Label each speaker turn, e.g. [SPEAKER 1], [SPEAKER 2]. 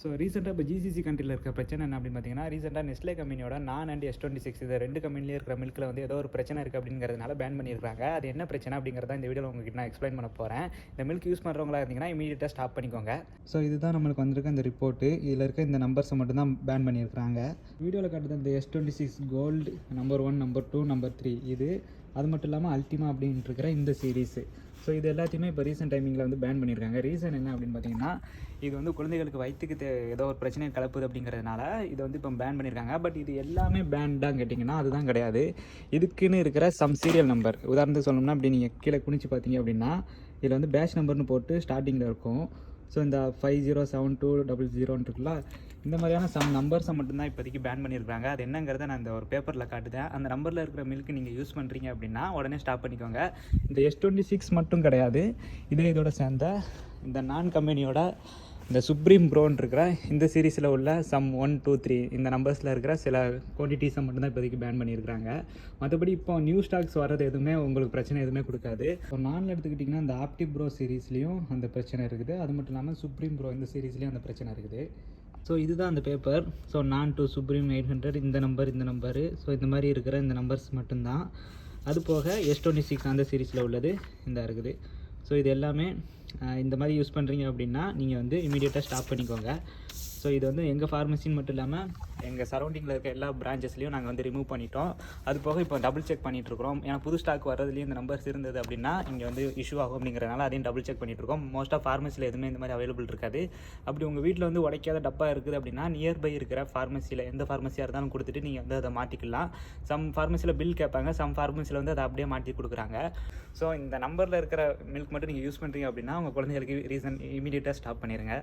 [SPEAKER 1] So ரீசெண்டாக இப்போ GCC கண்ட்ரியில் இருக்க பிரச்சனை என்ன அப்படின்னு பார்த்தீங்கன்னா ரீசெண்டாக நெஸ்லே கம்பெனியோட நான் அண்ட் எஸ் டுவெண்ட்டி சிக்ஸ் இது ரெண்டு கம்பெனிலேயே இருக்கிற மில்கில் வந்து ஏதோ ஒரு பிரச்சனை இருக்குது அப்படிங்கிறதுனால பேன் பண்ணியிருக்காங்க அது என்ன பிரச்சனை அப்படிங்கிறத இந்த வீடியோவில் உங்களுக்கு நான் எக்ஸ்பிளைன் பண்ண போகிறேன் இந்த மில்க் யூஸ் பண்ணுறவங்களா இருந்தீங்கன்னா இமீடியட்டாக ஸ்டாப் பண்ணிக்கோங்க. ஸோ இதுதான் நம்மளுக்கு வந்திருக்க இந்த ரிப்போர்ட்டு இதில் இருக்க இந்த நம்பர்ஸை மட்டும்தான் பேன் பண்ணியிருக்காங்க வீடியோவில் காட்டுறது இந்த S twenty six gold number one number two number three இது. அது மட்டும் இல்லாமல் அல்டிமா அப்படின்ட்டு இருக்கிற இந்த சீரீஸு ஸோ இது எல்லாத்தையுமே இப்போ ரீசெண்ட் டைமிங்கில் வந்து பேன் பண்ணியிருக்காங்க ரீசன் என்ன அப்படின்னு பார்த்தீங்கன்னா இது வந்து குழந்தைகளுக்கு வயிற்றுக்கு தே ஏதோ ஒரு பிரச்சனை கலப்புது அப்படிங்கிறதுனால இதை வந்து இப்போ பேன் பண்ணியிருக்காங்க பட் இது எல்லாமே பேன்டாக கேட்டிங்கன்னா அதுதான் கிடையாது. இதுக்குன்னு இருக்கிற சம் சீரியல் நம்பர் உதாரணத்துக்கு சொல்லணும்னா அப்படி நீங்கள் கீழே குனிச்சு பார்த்தீங்க அப்படின்னா இதில் வந்து பேட்ச் நம்பர்னு போட்டு ஸ்டார்டிங்கில் இருக்கும். ஸோ இந்த five zero seven two double ஜீரோன்னு இருக்குல்ல இந்த மாதிரியான சம் நம்பர்ஸை மட்டும்தான் இப்போதைக்கு பேன் பண்ணியிருக்காங்க. அது என்னங்கிறத நான் இந்த ஒரு பேப்பரில் காட்டுதேன். அந்த நம்பரில் இருக்கிற மில்க் நீங்கள் யூஸ் பண்ணுறீங்க அப்படின்னா உடனே ஸ்டாப் பண்ணிக்கோங்க. இந்த எஸ் டுவெண்ட்டி சிக்ஸ் மட்டும் கிடையாது. இதே இதோட சேர்ந்த இந்த நான் கம்பெனியோட இந்த சுப்ரீம் ப்ரோன் இருக்கிற இந்த சீரீஸில் உள்ள சம் ஒன் டூ த்ரீ இந்த நம்பர்ஸில் இருக்கிற சில குவான்டிட்டிஸை மட்டும்தான் இப்போதைக்கு பேன் பண்ணியிருக்காங்க மற்றபடி இப்போ நியூ ஸ்டாக்ஸ் வர்றது எதுவுமே உங்களுக்கு பிரச்சனை எதுவுமே கொடுக்காது. இப்போ நான் எடுத்துக்கிட்டிங்கன்னா இந்த ஆப்டி ப்ரோ சீரீஸ்லேயும் அந்த பிரச்சனை இருக்குது. அது மட்டும் இல்லாமல் சுப்ரீம் ப்ரோ இந்த சீரீஸ்லேயும் அந்த பிரச்சனை இருக்குது. ஸோ இதுதான் அந்த பேப்பர் ஸோ நான் டூ சுப்ரீம் எயிட் ஹண்ட்ரட் இந்த நம்பர் இந்த நம்பரு ஸோ இந்த மாதிரி இருக்கிற இந்த நம்பர்ஸ் மட்டும்தான். அது போக எஸ் டுவெண்ட்டி சிக்ஸ் அந்த சீரீஸில் உள்ளது. இந்த இருக்குது. ஸோ இது எல்லாமே இந்த மாதிரி யூஸ் பண்ணுறீங்க அப்படின்னா நீங்கள் வந்து இமீடியட்டாக ஸ்டாப் பண்ணிக்கோங்க. ஸோ இது வந்து எங்கள் ஃபார்மசின்னு மட்டும் இல்லாமல் எங்கள் சரௌண்டிங்கில் இருக்க எல்லா பிரான்ச்சஸ்லையும் நாங்கள் வந்து ரிமூவ் பண்ணிட்டோம். அது போக இப்போ டபுள் செக் பண்ணிட்டு இருக்கிறோம். ஏன்னா புது ஸ்டாக் வர்றதுலேயும் இந்த நம்பர்ஸ் இருந்தது அப்படின்னா இங்கே வந்து இஷ்யூ ஆகும் அப்படிங்கிறனால அதையும் டபுள் செக் பண்ணிட்டு இருக்கோம். மோஸ்ட் ஆஃப் ஃபார்மசியில் எதுவுமே இந்த மாதிரி அவைலபிள் இருக்காது. அப்படி உங்கள் வீட்டில் வந்து உடைக்காத டப்பா இருக்குது அப்படின்னா நியர்பை இருக்கிற ஃபார்மசியில் எந்த ஃபார்மசியாக இருந்தாலும் கொடுத்துட்டு நீங்கள் வந்து அதை மாற்றிக்கலாம் சம் ஃபார்மசியில் பில் கேட்பாங்க. சம் ஃபார்மசியில் வந்து அதை அப்படியே மாற்றி கொடுக்குறாங்க. ஸோ இந்த நம்பரில் இருக்கிற மில்க் மட்டும் நீங்கள் யூஸ் பண்ணுறீங்க அப்படின்னா உங்கள் குழந்தைகளுக்கு ரீசன் இமீடியட்டாக ஸ்டாப் பண்ணிடுங்க